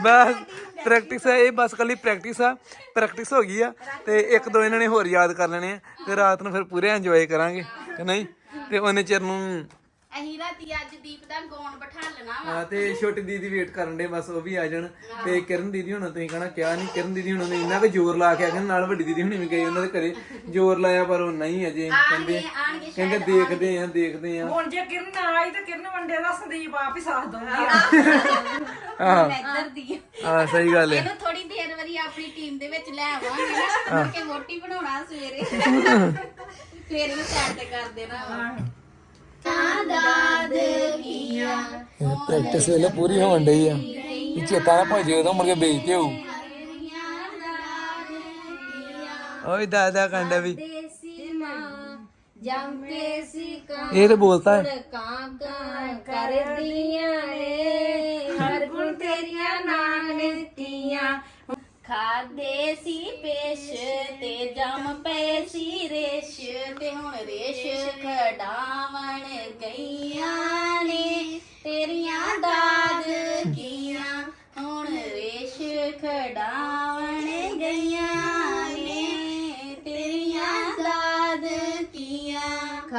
ਬਸ ਪ੍ਰੈਕਟਿਸ ਹੈ, ਇਹ ਬਸ ਕੱਲੀ ਪ੍ਰੈਕਟਿਸ ਆ। ਪ੍ਰੈਕਟਿਸ ਹੋ ਗਈ ਆ ਤੇ ਇੱਕ ਦੋ ਇਹਨਾਂ ਨੇ ਹੋਰ ਯਾਦ ਕਰ ਲੈਣੇ ਆ ਤੇ ਰਾਤ ਨੂੰ ਫਿਰ ਪੂਰੇ ਇੰਜੋਏ ਕਰਾਂਗੇ, ਕਿ ਨਹੀਂ? ਤੇ ਉਹਨੇ ਚਿਰ ਨੂੰ ਅਹੀਂ ਰਾਤੀ ਅੱਜ ਦੀਪ ਦਾ ਗੌਣ ਬਿਠਾ ਲੈਣਾ ਵਾ। ਹਾਂ ਤੇ ਛੋਟੀ ਦੀਦੀ ਵੇਟ ਕਰਨ ਦੇ ਬਸ ਉਹ ਵੀ ਆ ਜਾਣ। ਤੇ ਕਿਰਨ ਦੀਦੀ ਹੁਣ ਤੁਸੀਂ ਕਹਣਾ ਕਿਹਾ ਨਹੀਂ ਕਿਰਨ ਦੀਦੀ ਹੁਣ ਨੇ ਇੰਨਾ ਕੁ ਜ਼ੋਰ ਲਾ ਕੇ ਆ ਕਹਿੰਦੇ ਨਾਲ ਵੱਡੀ ਦੀਦੀ ਹੁਣੀ ਵੀ ਗਏ ਉਹਨਾਂ ਦੇ ਘਰੇ। ਜ਼ੋਰ ਲਾਇਆ ਪਰ ਉਹ ਨਹੀਂ ਅਜੇ ਕਹਿੰਦੇ ਆਣਗੇ ਕਹਿੰਦੇ ਦੇਖਦੇ ਆ ਦੇਖਦੇ ਆ। ਹੁਣ ਜੇ ਕਿਰਨ ਨਾ ਆਈ ਤਾਂ ਕਿਰਨ ਵੰਡੇ ਦਾ ਸੰਦੀਪ ਆਪ ਹੀ ਸਾਥ ਦਊਗੀ ਆਹ ਮੈਂ ਇੱਧਰ ਦੀ ਆ। ਹਾਂ ਸਹੀ ਗੱਲ ਹੈ। ਇਹਨੂੰ ਥੋੜੀ ਦੇਰ ਵਾਰੀ ਆਪਣੀ ਟੀਮ ਦੇ ਵਿੱਚ ਲੈ ਆਵਾਂਗੇ ਨਾ ਕੇ ਮੋਟੀ ਬਣਾਉਣਾ ਸਵੇਰੇ। (laughs) ਫੇਰ ਇਹਨੂੰ ਸੈੱਟ ਕਰ ਦੇਣਾ ਵਾ। ਤਾਂ ਦਾਦ ਕੀਆਂ। ਪ੍ਰੈਕਟਿਸ ਵੇਲੇ ਪੂਰੀ ਹੋਣ ਡਈ ਆ। ਇਹ ਚੇਤਾ ਨਾ ਭੁੱਲ ਜੇ ਉਦੋਂ ਮੁੜ ਕੇ ਬੇਇੱਜ਼ਤੀ ਹੋਊ ਓਏ ਦਾਦਾ ਕੰਡਾ ਵੀ ਦੇਸੀ ਮਾਂ ਜੰਮੇ ਸੀ ਕਾਂ ਇਹ ਤੇ ਬੋਲਤਾ ਹੈ। ਕਾਂ ਕਾਂ ਕਰਦੀਆਂ ਨੇ। ਹਰ ਗੁਣ ਤੇਰੀਆਂ ਨਾਨਕੀਆਂ ਖਾਦੇ ਸੀ ਪੇਸ਼ ਤੇ ਜਮ ਪਏ ਸੀ ਰੇਸ਼ ਤੇ ਹੁਣ ਰੇਸ਼ ਖਡਾਵਣ ਗਈਆਂ ਨੇ। ਤੇਰੀਆਂ ਦਾਦ ਕੀਆਂ, ਹੁਣ ਰੇਸ਼ ਖਡਾਵਣ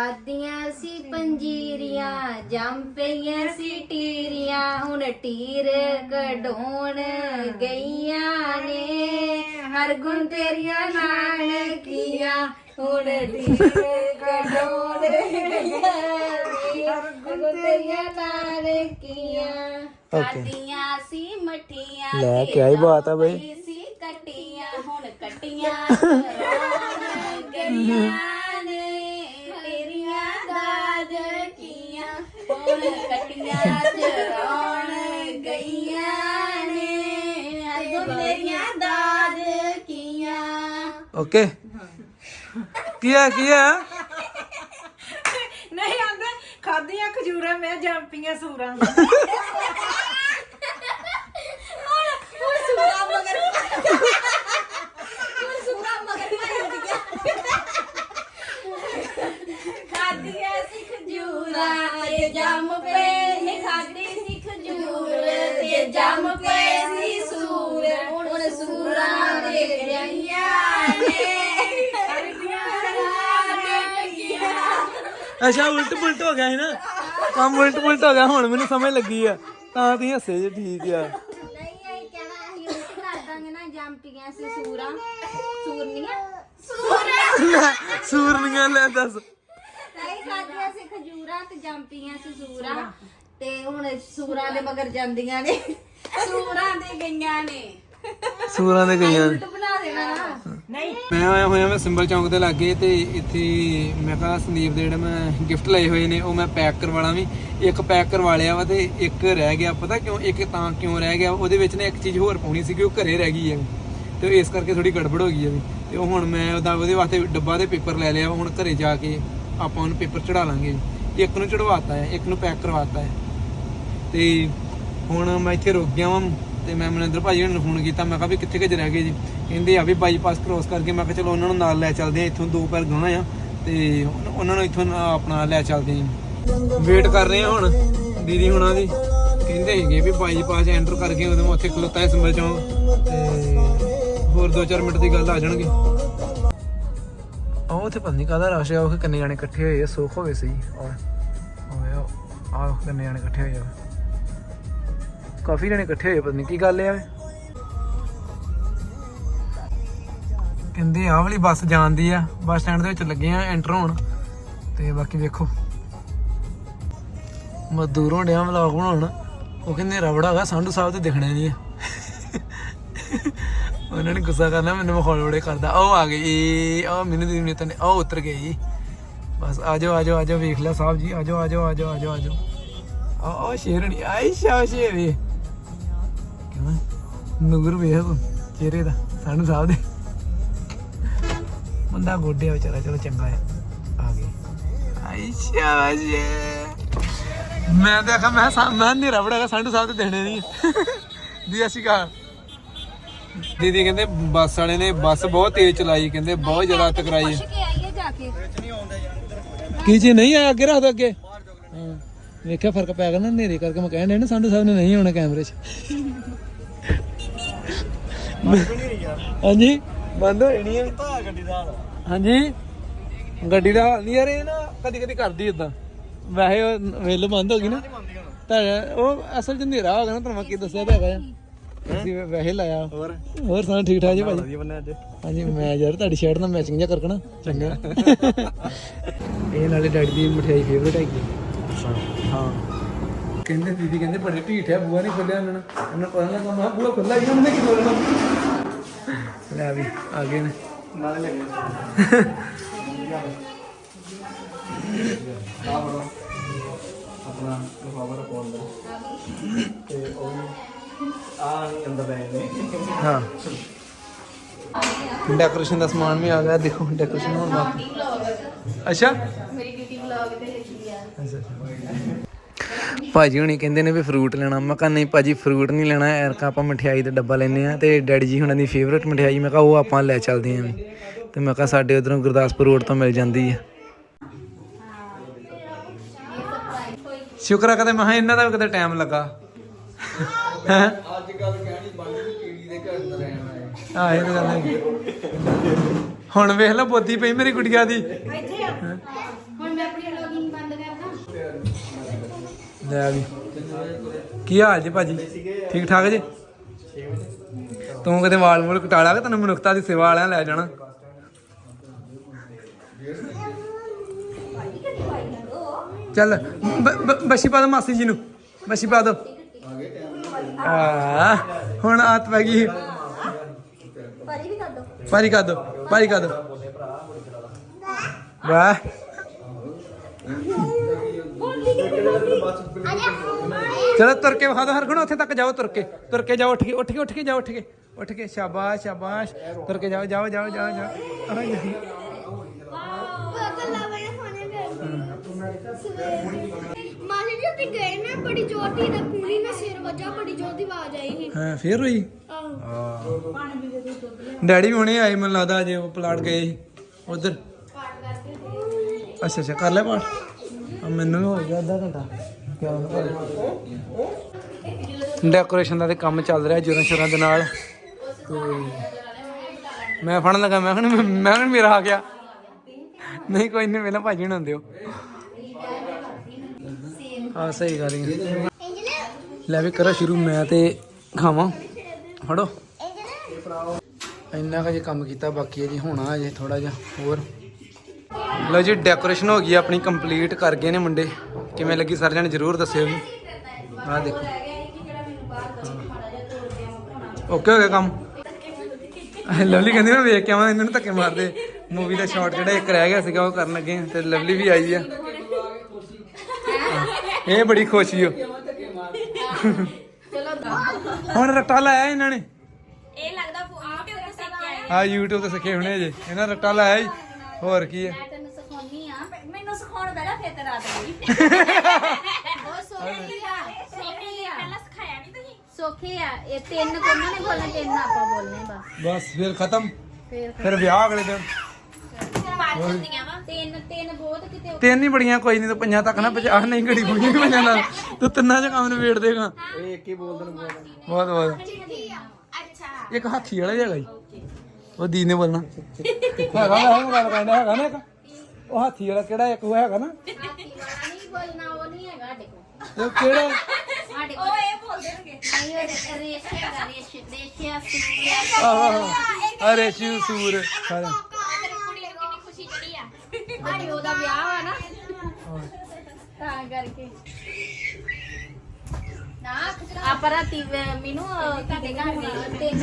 ਖਾਦੀਆਂ ਸੀ ਪੰਜੀਰੀਆਂ ਜੰਮ ਪਈਆਂ ਸੀ ਟੀਰੀਆਂ ਹੁਣ ਟੀਰ ਕਢਾਉਣ ਗਈਆਂ ਨੇ। ਹਰ ਗੁਣ ਤੇਰੀਆਂ ਨਾਨਕੀਆਂ ਹੁਣ ਟੀਰ ਕਢਾਉਣ ਗਈਆਂ ਨੇ। ਹਰ ਗੁਣ ਤੇਰੀਆਂ ਨਾਨਕੀਆਂ। ਖਾਦੀਆਂ ਸੀ ਮਠੀਆਂ ਲੈ, ਬਾਤ ਆ ਬਈ। ਸੀ ਕਟੀਆਂ ਹੁਣ ਕਟੀਆਂ ਗਈਆਂ। ਹੁਣ ਕਟੀਆਂ ਚਰਾਉਣ ਗਈਆਂ ਨੇ? ਅਗੋ ਤੇਰੀਆਂ ਦਾਦ ਕੀਆਂ? ਓਕੇ। ਕੀ ਆ ਕੀ ਆ ਨਹੀਂ ਆਂਦੇ ਖਾਦੀਆਂ ਖਜੂਰਾਂ ਮੈਂ ਜੰਪੀਆਂ ਸੂਰਾਂ (laughs) ਹੁਣ ਸੂਰਾ ਮਗਰ ਹੁਣ ਸੂਰਾ ਮਗਰ ਭੱਜਦੀਆਂ ਖਾਦੀਆਂ ਸੀ ਖਜੂਰਾਂ ਤੇ ਜੰਮ ਪਏ ਨੇ ਖਾਦੀ ਸੀ ਖਜੂਰ ਤੇ ਜੰਮ ਪਏ ਸੀ ਸੂਰ। ਹੁਣ ਸੂਰਾਂ ਦੇ ਗਈਆਂ ਨੇ ਅੱਛਾ ਉਲਟ ਪੁਲਟ ਹੋ ਗਿਆ ਹੈ ਨਾ? ਕੰਮ ਉਲਟ ਪੁਲਟ ਹੋ ਗਿਆ ਹੁਣ ਮੈਨੂੰ ਸਮਝ ਲੱਗੀ ਆ। ਤਾਂ ਤੁਸੀਂ ਹੱਸੇ ਜੇ ਠੀਕ ਆ। ਨਹੀਂ ਇਹ ਕਹਿਣਾ ਅਸੀਂ ਕਰ ਦਾਂਗੇ ਨਾ ਜੰਪੀਆਂ ਸੀ ਸੂਰਾਂ। ਸੂਰਨੀਆਂ? ਸੂਰਾਂ ਸੂਰਨੀਆਂ ਲੈ ਦੱਸ। ਖਜੂਰਾਂ ਤੇ ਜੰਪੀਆਂ ਸੀ ਸੂਰਾਂ। ਤੇ ਹੁਣ ਸੂਰਾਂ ਦੇ ਮਗਰ ਜਾਂਦੀਆਂ ਨੇ। ਸੂਰਾਂ ਦੇ ਗਈਆਂ ਨੇ। ਸੂਰਾਂ ਦੇ ਗਈਆਂ ਨੇ। ਬਣਾ ਦੇਣਾ। ਨਾ ਮੈਂ ਆਇਆ ਹੋਇਆ ਮੈਂ ਸਿੰਬਲ ਚੌਂਕ ਦੇ ਲਾਗੇ ਤੇ ਇੱਥੇ ਮੈਂ ਕਿਹਾ ਸੰਦੀਪ ਦੇ ਜਿਹੜੇ ਮੈਂ ਗਿਫਟ ਲਏ ਹੋਏ ਨੇ ਉਹ ਮੈਂ ਪੈਕ ਕਰਵਾਣਾ ਵੀ। ਇੱਕ ਪੈਕ ਕਰਵਾ ਲਿਆ ਵਾ ਤੇ ਇੱਕ ਰਹਿ ਗਿਆ। ਪਤਾ ਕਿਉਂ? ਇੱਕ ਤਾਂ ਕਿਉਂ ਰਹਿ ਗਿਆ? ਉਹਦੇ ਵਿੱਚ ਨੇ ਇੱਕ ਚੀਜ਼ ਹੋਰ ਪਾਉਣੀ ਸੀ ਕਿ ਉਹ ਘਰੇ ਰਹਿ ਗਈ ਹੈ ਤੇ ਇਸ ਕਰਕੇ ਥੋੜੀ ਗੜਬੜ ਹੋ ਗਈ ਹੈ ਵੀ। ਤੇ ਉਹ ਹੁਣ ਮੈਂ ਉਹਦਾ ਉਹਦੇ ਵਾਸਤੇ ਡੱਬਾ ਦੇ ਪੇਪਰ ਲੈ ਲਿਆ ਵਾ, ਹੁਣ ਘਰੇ ਜਾ ਕੇ ਆਪਾਂ ਉਹਨੂੰ ਪੇਪਰ ਚੜਾ ਲਾਂਗੇ। ਇੱਕ ਨੂੰ ਚੜਵਾਤਾ ਹੈ, ਇੱਕ ਨੂੰ ਪੈਕ ਕਰਵਾਤਾ ਹੈ। ਤੇ ਹੁਣ ਮੈਂ ਇੱਥੇ ਰੁਕ ਗਿਆ ਵਾਂ ਤੇ ਮੈਂ ਮਨਿੰਦਰ ਭਾਜੀ ਨੂੰ ਫੋਨ ਕੀਤਾ, ਮੈਂ ਕਿਹਾ ਵੀ ਕਿੱਥੇ ਕੁ ਰਹਿ ਗਏ ਜੀ? ਕਹਿੰਦੇ ਆ ਵੀ ਬਾਈਪਾਸ ਕ੍ਰੋਸ ਕਰਕੇ, ਮੈਂ ਕਿਹਾ ਚਲੋ ਉਹਨਾਂ ਨੂੰ ਨਾਲ ਲੈ ਚੱਲਦੇ ਆ ਇੱਥੋਂ ਦੋ ਪੈਰ ਗਾਉਣਾ ਆ ਤੇ ਉਹਨਾਂ ਨੂੰ ਇੱਥੋਂ ਆਪਣਾ ਲੈ ਚੱਲਦੇ ਆ ਵੇਟ ਕਰ ਰਹੇ ਆ ਹੁਣ ਦੀਦੀ ਹੁਣਾਂ ਦੀ। ਕਹਿੰਦੇ ਹੈਗੇ ਵੀ ਬਾਈਪਾਸ ਐਂਟਰ ਕਰਕੇ ਉਦੋਂ ਮੈਂ ਉੱਥੇ ਖਲੋਤਾ ਹੈ ਸਿੰਬਲ ਚੌਂਕ ਤੇ ਹੋਰ 2-4 ਮਿੰਟ ਦੀ ਗੱਲ ਆ ਜਾਣਗੇ। ਉੱਥੇ ਪਤਾ ਨਹੀਂ ਕਾਹਦਾ ਰਸ਼ ਆ, ਉਹ ਕਿੰਨੇ ਜਾਣੇ ਇਕੱਠੇ ਹੋਏ ਆ, ਸੁੱਖ ਹੋਵੇ ਸਹੀ। ਓਏ ਓਏ ਕਿੰਨੇ ਜਾਣੇ ਇਕੱਠੇ ਹੋਏ ਆ। ਕਾਫੀ ਜਣੇ ਇਕੱਠੇ ਹੋਏ ਪਤਾ ਨਹੀਂ ਕੀ ਗੱਲ ਆ। ਕਹਿੰਦੇ ਆਹ ਵਾਲੀ ਬੱਸ ਜਾਂਦੀ ਆ, ਬੱਸ ਸਟੈਂਡ ਦੇ ਵਿੱਚ ਲੱਗੇ ਆ ਐਂਟਰ ਹੋਣ। ਤੇ ਬਾਕੀ ਵੇਖੋ। ਮਜ਼ਦੂਰੋਂ ਡਿਆ, ਵਲੌਗ ਬਣਾਉਣ। ਉਹ ਕਹਿੰਦੇ ਰਬੜਾ ਹੈਗਾ, ਸੰਧੂ ਸਾਹਿਬ ਤੇ ਦਿਖਣਾ ਨਹੀਂ ਆ। ਉਹਨਾਂ ਨੇ ਗੁੱਸਾ ਕਰਨਾ, ਮੈਨੂੰ ਮਖੌਲ ਬੜੇ ਕਰਦਾ। ਉਹ ਆ ਗਈ ਇਹ ਮੈਨੂੰ ਦੀ ਨੇ ਤਨੇ ਉਹ ਉਤਰ ਗਏ ਜੀ। ਬਸ, ਆਜੋ ਆਜੋ ਆਜੋ, ਵੇਖ ਲਿਆ ਸਾਹਿਬ ਜੀ, ਆਜੋ ਆਜੋ ਆਜੋ ਆਜੋ ਆਜੋ। ਆ ਆ ਸ਼ੇਰਣੀ ਆਈ ਸ਼ਾਸ਼ੇ ਵੇ ਕਿਵੇਂ ਨੂਰ ਵੇਖ ਚਿਹਰੇ ਦਾ, ਸਾਨੂੰ ਸਾਹਿਬ ਦੇ। ਬੰਦਾ ਗੋਡੇ ਵਿਚਾਰਾ, ਚਲੋ ਚੰਗਾ ਹੈ। ਆ ਗਏ ਆਈ ਸ਼ਾਸ਼ੇ ਮੈਂ ਤਾਂ ਆਖਾਂ ਮੈਂ ਸਾ- ਮੈਂ ਨਹੀਂ ਰਬੜਾਗਾ ਸੰਧੂ ਸਾਹਿਬ ਤੇ ਦੇਣੇ ਨਹੀਂ ਦੀ ਅਸੀਂ ਕਹਾ ਦੀਦੀ ਕਹਿੰਦੇ ਬੱਸ ਵਾਲੇ ਨੇ ਬੱਸ ਬਹੁਤ ਤੇਜ਼ ਚਲਾਈ ਕਹਿੰਦੇ ਬਹੁਤ ਜ਼ਿਆਦਾ ਟਕਰਾਈ ਹੈ ਕੇ ਆਈਏ ਜਾ ਕੇ। ਕੀ ਜੀ ਨਹੀਂ ਆਇਆ ਅੱਗੇ ਰੱਖ ਦੋ ਅੱਗੇ? ਹਾਂ ਵੇਖਿਆ ਫ਼ਰਕ ਪੈ ਗਿਆ ਨਾ ਹਨੇਰੇ ਕਰਕੇ ਮੈਂ ਕਹਿਣ ਡਿਆ ਨਾ ਸੰਧੂ ਸਾਹਿਬ ਨੇ ਨਹੀਂ ਆਉਣਾ ਕੈਮਰੇ 'ਚ। ਹਾਂਜੀ? ਬੰਦ ਹੋ ਜਾਣੀ ਹੈ? ਗੱਡੀ ਦਾ ਹਾਂਜੀ? ਗੱਡੀ ਦਾ ਹਾਲ ਨਹੀਂ ਯਾਰ ਇਹ ਨਾ ਕਦੀ ਕਦੀ ਕਰਦੀ ਇਦਾਂ ਵੈਸੇ ਉਹ ਵੇਲ ਬੰਦ ਹੋ ਗਈ ਨਾ। ਤਾਂ ਉਹ ਅਸਲ ਚ ਹਨੇਰਾ ਹੋ ਗਿਆ ਨਾ ਤੁਹਾਨੂੰ ਮੈਂ ਕੀ ਦੱਸਿਆ ਤਾਂ ਹੈਗਾ ਆ। ਅਸੀਂ ਵੈਸੇ ਲਾਇਆ। ਹੋਰ? ਹੋਰ ਸਾਰਾ ਠੀਕ ਠਾਕ ਜੀ ਭਾਜੀ? ਵਧੀਆ ਬੰਨੇ ਅੱਜ। ਹਾਂਜੀ ਮੈਂ ਯਾਰ ਤੁਹਾਡੀ ਸ਼ਰਟ ਨਾਲ ਮੈਚਿੰਗ ਜਿਹਾ ਕਰਕਣਾ ਚੰਗਾ। (laughs) ਇਹ ਨਾਲੇ ਡੈਡੀ ਦੀ ਮਠਿਆਈ ਫੇਵਰਟ ਹੈਗੀ। ਹਾਂ। ਕਹਿੰਦੇ ਦੀਦੀ ਕਹਿੰਦੇ ਬੜੇ ਢੀਠ ਹੈ ਬੂਆ ਨਹੀਂ ਖੋਲਿਆ ਉਹਨਾਂ ਨੇ। ਉਹਨਾਂ ਨੂੰ ਪਤਾ ਲੱਗਾ ਮੈਂ ਬੂਆ ਖੁੱਲਾ ਹੀ ਉਹਨਾਂ ਕੀ ਖੋਲਣਾ ਲੈ ਵੀ ਆ ਗਏ ਨੇ। ਨਾਲੇ ਲੱਗੇ ਆਪਣਾ ਲਿਫਾਫਾ ਰੱਖੋ ਅੰਦਰ ਤੇ ਉਹ ਵੀ ਆ ਨਹੀਂ ਅੰਦਰ ਪਏ ਨੇ ਹਾਂ। ਡੈਕੋਰੇਸ਼ਨ ਦਾ ਸਮਾਨ ਵੀ ਆ ਗਿਆ ਦੇਖੋ ਡੈਕੋਰੇਸ਼ਨ ਹੋਣ ਦਾ। ਅੱਛਾ। ਮੇਰੀ ਡਿਊਟੀ ਵਲੌਗ ਤੇ ਲਿਖੀ ਆ। ਭਾਜੀ ਹੁਣੀ ਕਹਿੰਦੇ ਨੇ ਵੀ ਫਰੂਟ ਲੈਣਾ। ਮੈਂ ਕਿਹਾ ਨਹੀਂ ਭਾਜੀ ਫਰੂਟ ਨਹੀਂ ਲੈਣਾ। ਐਰਕਾ ਆਪਾਂ ਮਠਿਆਈ ਦਾ ਡੱਬਾ ਲੈਨੇ ਆ ਤੇ ਡੈਡੀ ਜੀ ਹੁਣਾਂ ਦੀ ਫੇਵਰਟ ਮਠਿਆਈ ਮੈਂ ਕਿਹਾ ਉਹ ਆਪਾਂ ਲੈ ਚੱਲਦੇ ਆਂ ਤੇ ਮੈਂ ਕਿਹਾ ਸਾਡੇ ਉਧਰੋਂ ਗੁਰਦਾਸਪੁਰ ਰੋਡ ਤੋਂ ਮਿਲ ਜਾਂਦੀ ਆ। ਸ਼ੁਕਰ ਆ ਕਦੇ ਮੈਂ ਕਿਹਾ ਇਹਨਾਂ ਦਾ ਵੀ ਕਦੇ ਟਾਈਮ ਲੱਗਾ। ਹੈਂ? ਅੱਜ ਕੱਲ ਕਹਿਣੀ ਬੰਦ ਵੀ ਕੀੜੀ ਦੇ ਘਰ ਦਾ ਰਹਿਣਾ ਹੈ। ਆਹ ਇਹ ਤਾਂ ਗੱਲ ਹੈਗੀ। ਹੁਣ ਵੇਖ ਲੈ ਬੋਦੀ ਪਈ ਮੇਰੀ ਗੁੜੀਆ ਦੀ। ਹੁਣ ਮੈਂ ਆਪਣੀ ਵਲੌਗਿੰਗ ਬੰਦ ਕਰਦਾ। ਲੈ ਵੀ। ਕੀ ਹਾਲ ਜੀ ਭਾਜੀ? ਠੀਕ ਠਾਕ ਜੀ? ਤੂੰ ਕਦੇ ਵਾਲ ਮੂਲ ਕਟਾਲਾ ਕਿ ਤੈਨੂੰ ਮਨੁੱਖਤਾ ਦੀ ਸੇਵਾ ਵਾਲਿਆਂ ਲੈ ਜਾਣਾ? ਚੱਲ ਬ- ਬ- ਬੱਛੀ ਪਾ ਦੋ ਮਾਸੀ ਜੀ ਨੂੰ। ਬੱਛੀ ਪਾ ਦੋ ਆ ਹੁਣ ਆਤ ਪੈ ਗਈ। ਵੀ ਕਰ ਦੋ। ਪਾਰੀ ਕਰ ਦੋ ਪਾਰੀ ਕਰ ਦੋ। ਵਾਹ। ਚਲੋ ਤੁਰ ਕੇ ਵਿਖਾ ਦੋ ਹਰ ਗੁਣ ਉੱਥੇ ਤੱਕ ਜਾਓ ਤੁਰ ਕੇ। ਤੁਰ ਕੇ ਜਾਓ ਉੱਠ ਕੇ ਉੱਠ ਕੇ ਉੱਠ ਕੇ ਜਾਓ ਉੱਠ ਕੇ। ਉੱਠ ਕੇ ਸ਼ਾਬਾਸ਼ ਸ਼ਾਬਾਸ਼। ਤੁਰ ਕੇ ਜਾਓ ਜਾਓ ਜਾਓ ਜਾਓ ਜਾਓ। ਆ ਜਾਓ। ਮਾਸੀ ਜੀ ਉੱਤੇ ਗਏ ਨਾ ਬੜੀ ਜ਼ੋਰ ਦੀ ਤੇ ਪੂਰੀ ਨਾ ਸਿਰ ਵੱਜਾ ਬੜੀ ਜ਼ੋਰ ਦੀ ਆਵਾਜ਼ ਆਈ ਸੀ। ਹਾਂ ਫੇਰ ਹੋਈ? ਆਹੋ। ਡੈਡੀ ਵੀ ਹੁਣੇ ਆਏ ਮੈਨੂੰ ਲੱਗਦਾ ਅਜੇ ਉਹ ਪਲਾਟ ਗਏ ਉਧਰ। ਅੱਛਾ ਅੱਛਾ ਕਰ ਲੈ ਪਾਠ ਆ ਮੈਨੂੰ ਵੀ ਹੋ ਗਿਆ ਅੱਧਾ ਘੰਟਾ। ਡੈਕੋਰੇਸ਼ਨ ਦਾ ਤੇ ਕੰਮ ਚੱਲ ਰਿਹਾ ਜੋਰਾਂ ਸ਼ੋਰਾਂ ਦੇ ਨਾਲ। ਤੇ ਮੈਂ ਫੜਨ ਲੱਗਾ ਮੈਂ ਕਿਹਾ ਮੈਂ ਕਿਹਾ ਮੇਰਾ ਆ ਗਿਆ। ਨਹੀਂ ਕੋਈ ਨਹੀਂ ਪਹਿਲਾਂ ਭਾਜੀ ਨੂੰ ਦਿਓ। ਹਾਂ, ਸਹੀ ਗੱਲ ਹੈ। ਲੈ ਵੀ ਕਰੋ ਸ਼ੁਰੂ, ਮੈਂ ਤੇ ਖਾਵਾਂ। ਫੜੋ। ਇੰਨਾ ਕੁ ਜੇ ਕੰਮ ਕੀਤਾ, ਬਾਕੀ ਹੈ ਜੀ ਹੋਣਾ ਅਜੇ ਥੋੜਾ ਜਿਹਾ, ਹੋਰ। ਲਓ ਜੀ ਡੈਕੋਰੇਸ਼ਨ ਹੋ ਗਈ ਆ, ਆਪਣੀ ਕੰਪਲੀਟ ਕਰ ਗਏ ਨੇ ਮੁੰਡੇ। ਕਿਵੇਂ ਲੱਗੀ ਸਾਰੇ ਜਣੇ ਜਰੂਰ ਦੱਸਿਓ ਜੀ। ਆਹ ਦੇਖੋ। ਓਕੇ ਹੋ ਗਿਆ ਕੰਮ। ਲਵਲੀ ਕਹਿੰਦੀ, ਮੈਂ ਵੇਖ ਕੇ ਆਵਾਂ, ਇਹਨਾਂ ਨੂੰ ਧੱਕੇ ਮਾਰਦੇ। ਮੂਵੀ ਦਾ ਸ਼ਾਟ ਜਿਹੜਾ ਇੱਕ ਰਹਿ ਗਿਆ ਸੀਗਾ, ਉਹ ਕਰਨ ਲੱਗੇ ਹਾਂ ਤੇ ਲਵਲੀ ਵੀ ਆਈ ਆ। ਇਹ ਬੜੀ ਖੁਸ਼ੀ ਹੋ ਹੁਣ ਰੱਟਾ ਲਾਇਆ ਇਹਨਾਂ ਨੇ। ਇਹ ਲੱਗਦਾ YouTube ਤੋਂ ਸਿੱਖ ਕੇ ਆਏ ਆ YouTube ਤੇ ਸਿੱਖੇ ਹੁਣੇ ਜੇ ਇਹਨਾਂ ਰੱਟਾ ਲਾਇਆ ਜੀ ਹੋਰ ਕੀ ਹੈ ਮੈਂ ਤੈਨੂੰ ਸਿਖਾਉਣੀ ਆ। ਮੈਨੂੰ ਸਿਖਾਉਣ ਬੈਠਾ ਫੇਰ ਤੇ ਰਾਤ ਗਈ ਉਹ ਸੋਖੀ ਆ। ਸੋਖੀ ਆ। ਪਹਿਲਾਂ ਸਿਖਾਇਆ ਨਹੀਂ ਤੁਸੀਂ? ਸੋਖੀ ਆ। ਇਹ ਤਿੰਨ ਕੋਨਾਂ ਨੇ ਬੋਲਣੇ ਤਿੰਨ ਆਪਾਂ ਬੋਲਨੇ ਬਸ। ਬਸ ਫਿਰ ਖਤਮ। ਫੇਰ ਵਿਆਹ ਅਗਲੇ ਦਿਨ। ਬਾਤ ਹੁੰਦੀਆਂ ਵਾ। ਤਿੰਨ ਤਿੰਨ ਬਹੁਤ ਕਿਤੇ ਤਿੰਨ ਹੀ ਬੜੀਆਂ ਕੋਈ ਨਹੀਂ ਤੂੰ ਪੰਜਾਂ ਤੱਕ ਨਾ ਪਚਾ ਨਹੀਂ ਘੜੀ ਪੂਰੀ ਪੰਜਾਂ ਨਾਲ। ਤੂੰ ਤਿੰਨਾਂ ਚ ਕੰਮ ਨਿਬੇੜ ਦੇਗਾ ਇਹ ਇੱਕ ਹੀ ਬੋਲਦੇ ਨੂੰ ਬਹੁਤ ਬਹੁਤ। ਅੱਛਾ। ਇੱਕ ਹਾਥੀ ਵਾਲਾ ਜਿਹਾ ਹੈਗਾ ਜੀ। ਉਹ ਦੀ ਨੇ ਬੋਲਣਾ। ਹੈਗਾ ਨਾ ਹੈਗਾ ਗੱਲ ਕਰਦਾ ਹੈਗਾ ਨਾ ਇੱਕ। ਉਹ ਹਾਥੀ ਵਾਲਾ ਕਿਹੜਾ ਇੱਕ ਉਹ ਹੈਗਾ ਨਾ। ਹਾਥੀ ਵਾਲਾ ਨਹੀਂ ਬੋਲਣਾ ਉਹ ਨਹੀਂ ਹੈਗਾ ਸਾਡੇ ਕੋਲ। ਉਹ ਕਿਹੜਾ? ਸਾਡੇ ਕੋਲ। ਉਹ ਇਹ ਬੋਲਦੇ ਹੋਣਗੇ। ਨਹੀਂ ਉਹ ਰੇਸ਼ ਹੈਗਾ ਰੇਸ਼ ਰੇਸ਼ਿਆ ਸੂਰਿਆ ਆਹ ਆਹ। ਅਰੇ ਸੂਰ। ਸਾਰਾ ਤੇਰੀ ਕੁੜੀ ਨੂੰ ਕਿੰਨੀ ਖੁਸ਼ੀ ਚੜੀ ਆ ਸਾਡੇ ਉਹਦਾ ਵਿਆਹ ਵਾ ਨਾ। ਤਾਂ ਕਰਕੇ। ਨਾ ਆਪਾਂ ਰਾਤੀ ਮੈਨੂੰ ਤੁਹਾਡੇ ਘਰ ਦੇ ਤਿੰਨ